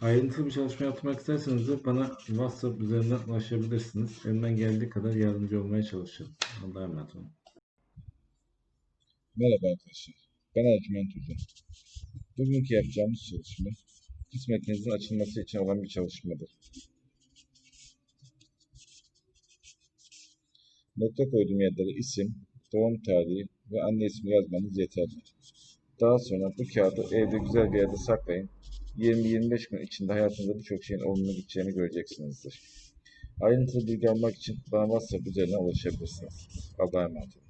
Ayrıntılı bir çalışma yapmak isterseniz de bana WhatsApp üzerinden ulaşabilirsiniz. Elimden geldiği kadar yardımcı olmaya çalışırım. Allah'a emanet olun. Merhaba arkadaşlar. Ben Ercüment Hoca. Bugünkü yapacağımız çalışma kısmetinizin açılması için olan bir çalışmadır. Nokta koyduğum yerlere isim, doğum tarihi ve anne ismi yazmanız yeterli. Daha sonra bu kağıdı evde güzel bir yerde saklayın. 20-25 gün içinde hayatınızda birçok şeyin olumlu gideceğini göreceksinizdir. Ayrıntılı bilgi almak için bana WhatsApp üzerinden ulaşabilirsiniz. Allah'a emanet olun.